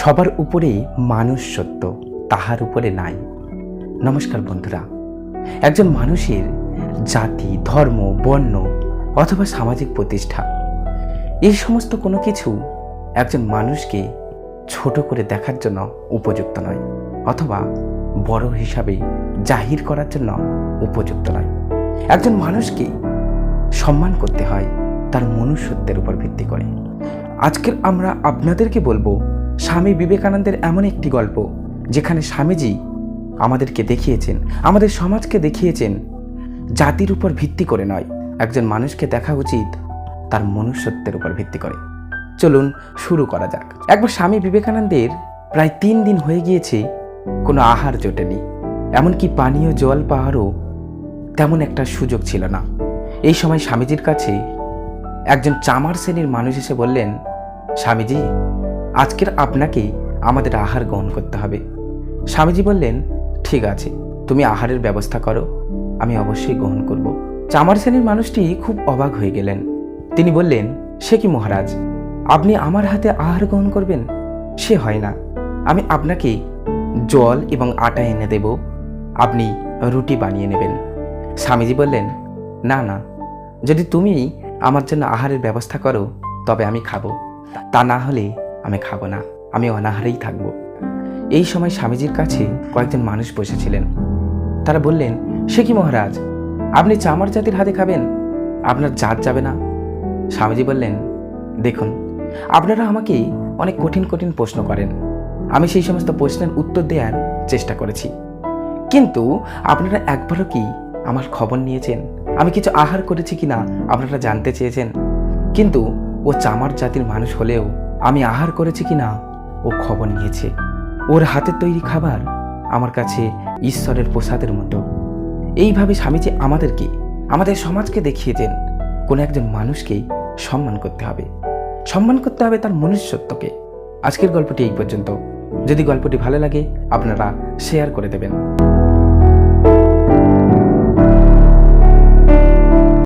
সবার উপরে মানুষ সত্য তাহার উপরে নাই। নমস্কার বন্ধুরা, একজন মানুষের জাতি, ধর্ম, বর্ণ অথবা সামাজিক প্রতিষ্ঠা, এই সমস্ত কোনো কিছু একজন মানুষকে ছোট করে দেখার জন্য উপযুক্ত নয় অথবা বড় হিসাবে জাহির করার জন্য উপযুক্ত নয়। একজন মানুষকে সম্মান করতে হয় তার মনুষ্যত্বের উপর ভিত্তি করে। আজকের আমরা আপনাদেরকে বলব স্বামী বিবেকানন্দের এমন একটি গল্প, যেখানে স্বামীজি আমাদেরকে দেখিয়েছেন, আমাদের সমাজকে দেখিয়েছেন, জাতির উপর ভিত্তি করে নয়, একজন মানুষকে দেখা উচিত তার মনুষ্যত্বের উপর ভিত্তি করে। চলুন শুরু করা যাক। একবার স্বামী বিবেকানন্দের প্রায় তিন দিন হয়ে গিয়েছে, কোনো আহার জোটেনি। এমনকি পানীয় জল পাওয়ারও তেমন একটা সুযোগ ছিল না। এই সময় স্বামীজির কাছে একজন চামার শ্রেণির মানুষ এসে বললেন, স্বামীজি আজকের আপনাকে আমাদের আহার গ্রহণ করতে হবে। স্বামীজি বললেন, ঠিক আছে, তুমি আহারের ব্যবস্থা করো, আমি অবশ্যই গ্রহণ করব। চামার শ্রেণির মানুষটি খুব অবাক হয়ে গেলেন। তিনি বললেন, সে কি মহারাজ, আপনি আমার হাতে আহার গ্রহণ করবেন? সে হয় না। আমি আপনাকে জল এবং আটা এনে দেব, আপনি রুটি বানিয়ে নেবেন। স্বামীজি বললেন, না না, যদি তুমি আমার জন্য আহারের ব্যবস্থা করো, তবে আমি খাব। তা না হলে আমি খাব না, আমি অনাহারেই থাকব। এই সময় স্বামীজির কাছে কয়েকজন মানুষ বসেছিলেন। তারা বললেন, সে কি মহারাজ, আপনি চামার জাতির হাতে খাবেন? আপনার জাত যাবে না? স্বামীজি বললেন, দেখুন, আপনারা আমাকে অনেক কঠিন কঠিন প্রশ্ন করেন। আমি সেই সমস্ত প্রশ্নের উত্তর দেওয়ার চেষ্টা করেছি। কিন্তু আপনারা একবারও কি আমার খবর নিয়েছেন? আমি কিছু আহার করেছি কিনা আপনারা জানতে চেয়েছেন? কিন্তু ও চামার জাতির মানুষ হলেও আমি আহার করেছি কিনা ও খবর নিয়েছে। ওর হাতের তৈরি খাবার আমার কাছে ঈশ্বরের প্রসাদের মতো। এইভাবে স্বামীজি আমাদেরকে, আমাদের সমাজকে দেখিয়েছেন। কোনো একজন মানুষকে সম্মান করতে হবে। সম্মান করতে হবে তার মনুষ্যত্বকে। আজকের গল্পটি এই পর্যন্ত। যদি গল্পটি ভালো লাগে, আপনারা শেয়ার করে দেবেন।